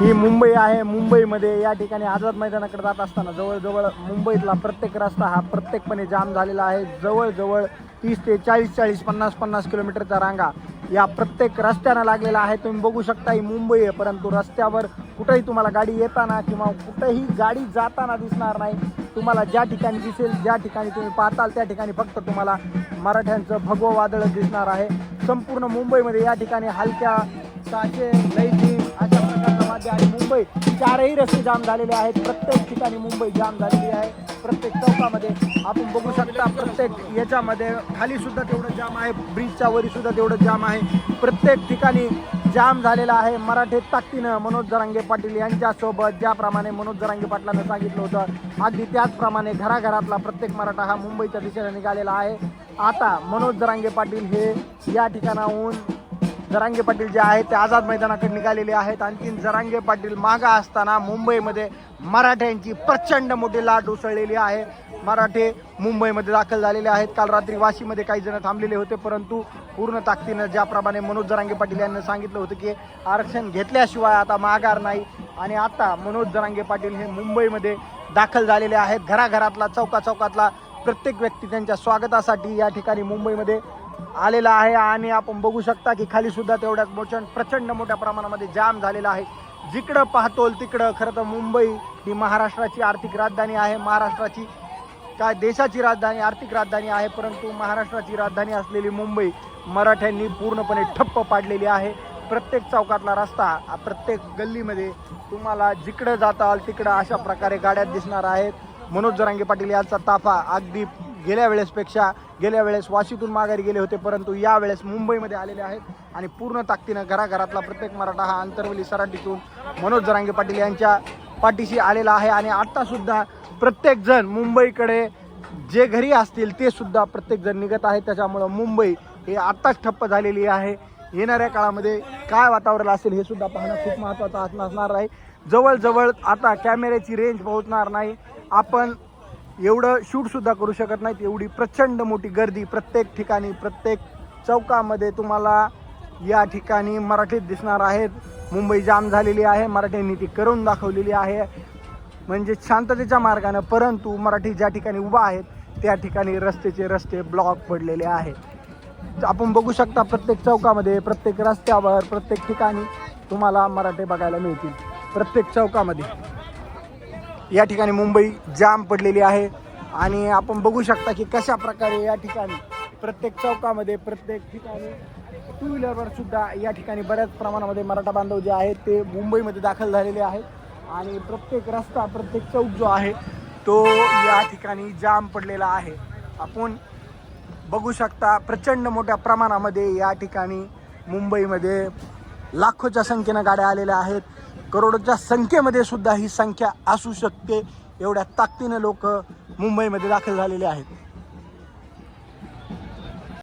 ही मुंबई आहे. मुंबईमध्ये या ठिकाणी आझाद मैदानाकडे जात असताना जवळजवळ मुंबईतला प्रत्येक रस्ता हा प्रत्येकपणे जाम झालेला आहे. जवळजवळ तीस ते चाळीस चाळीस पन्नास पन्नास किलोमीटरचा रांगा या प्रत्येक रस्त्यानं लागलेला आहे. तुम्ही बघू शकता ही मुंबई आहे. परंतु रस्त्यावर कुठेही तुम्हाला गाडी येताना किंवा कुठेही गाडी जाताना दिसणार नाही. तुम्हाला ज्या ठिकाणी दिसेल ज्या ठिकाणी तुम्ही पाहताल त्या ठिकाणी फक्त तुम्हाला मराठ्यांचं भगवं वादळच दिसणार आहे. संपूर्ण मुंबईमध्ये या ठिकाणी हलक्या साचे लैची अशा आणि मुंबई चारही रस्ते जाम झालेले आहेत. प्रत्येक ठिकाणी मुंबई जाम झालेली आहे. प्रत्येक चौकामध्ये आपण बघू शकता प्रत्येक याच्यामध्ये खाली सुद्धा तेवढं जाम आहे. ब्रिजच्या वरी सुद्धा तेवढं जाम आहे. प्रत्येक ठिकाणी जाम झालेला आहे. मराठी ताकदीनं मनोज जरांगे पाटील यांच्यासोबत ज्याप्रमाणे मनोज जरांगे पाटलानं सांगितलं होतं अगदी त्याचप्रमाणे घराघरातला प्रत्येक मराठा हा मुंबईच्या दिशेने निघालेला आहे. आता मनोज जरांगे पाटील हे या ठिकाणाहून जरांगे पाटील जे आहेत ते आझाद मैदानाकडे निघालेले आहेत. आणखीन जरांगे पाटील मागा असताना मुंबईमध्ये मराठ्यांची प्रचंड मोठी लाट उसळलेली आहे. मराठे मुंबईमध्ये दाखल झालेले आहेत. काल रात्री वाशीमध्ये काही जण थांबलेले होते परंतु पूर्ण ताकदीनं ज्याप्रमाणे मनोज जरांगे पाटील यांनी सांगितलं होतं की आरक्षण घेतल्याशिवाय आता माघार नाही. आणि आता मनोज जरांगे पाटील हे मुंबईमध्ये दाखल झालेले आहेत. घराघरातला चौका चौकातला प्रत्येक व्यक्ती त्यांच्या स्वागतासाठी या ठिकाणी मुंबईमध्ये आलेला आहे आणि आपण बघू शकता की खाली सुद्धा तेवढ्याच मोठ्या प्रचंड मोठ्या प्रमाणामध्ये जाम झालेला आहे. जिकडं पाहतोल तिकडं खरं तर मुंबई ही महाराष्ट्राची आर्थिक राजधानी आहे. महाराष्ट्राची काय देशाची राजधानी आर्थिक राजधानी आहे परंतु महाराष्ट्राची राजधानी असलेली मुंबई मराठ्यांनी पूर्णपणे ठप्प पाडलेली आहे. प्रत्येक चौकातला रस्ता प्रत्येक गल्लीमध्ये तुम्हाला जिकडं जाताल तिकडं अशा प्रकारे गाड्या दिसणार आहेत. मनोज जरांगे पाटील यांचा ताफा अगदी गेल्या वेळेसपेक्षा गेल्या वेळेस वाशीतून माघारी गेले होते परंतु यावेळेस मुंबईमध्ये आलेले आहेत आणि पूर्ण ताकदीनं घराघरातला प्रत्येक मराठा हा अंतर्वली सराटीतून मनोज जरांगे पाटील यांच्या पाठीशी आलेला आहे आणि आत्तासुद्धा प्रत्येकजण मुंबईकडे जे घरी असतील ते सुद्धा प्रत्येकजण निघत आहे त्याच्यामुळं मुंबई हे आत्ताच ठप्प झालेली आहे. येणाऱ्या काळामध्ये काय वातावरण असेल हे सुद्धा पाहणं खूप महत्त्वाचं असणार आहे जवळजवळ आता कॅमेऱ्याची रेंज पोहोचणार नाही. आपण एवढं शूटसुद्धा करू शकत नाहीत. एवढी प्रचंड मोठी गर्दी प्रत्येक ठिकाणी प्रत्येक चौकामध्ये तुम्हाला या ठिकाणी मराठीत दिसणार आहेत. मुंबई जाम झालेली आहे. मराठ्यांनी ती करून दाखवलेली आहे. म्हणजे शांततेच्या मार्गानं परंतु मराठी ज्या ठिकाणी उभा आहेत त्या ठिकाणी रस्त्याचे रस्ते ब्लॉक पडलेले आहेत आपण बघू शकता प्रत्येक चौकामध्ये प्रत्येक रस्त्यावर प्रत्येक ठिकाणी तुम्हाला मराठे बघायला मिळतील. प्रत्येक चौकामध्ये. या ठिकाणी मुंबई जाम पडलेली आहे. आणि आपण बघू शकता की कशा प्रकारे या ठिकाणी प्रत्येक चौकामध्ये प्रत्येक ठिकाणी टू व्हीलरवर सुद्धा या ठिकाणी बऱ्याच प्रमाणामध्ये मराठा बांधव जे आहेत ते मुंबईमध्ये दाखल झालेले आहेत. आणि प्रत्येक रस्ता प्रत्येक चौक जो आहे तो या ठिकाणी जाम पडलेला आहे. आपण बघू शकता प्रचंड मोठ्या प्रमाणामध्ये या ठिकाणी मुंबईमध्ये लाखोच्या संख्येनं गाड्या आलेल्या आहेत. करोडोच्या संख्येमध्ये सुद्धा ही संख्या असू शकते एवढ्या ताकदीनं लोक मुंबईमध्ये दाखल झालेले आहेत.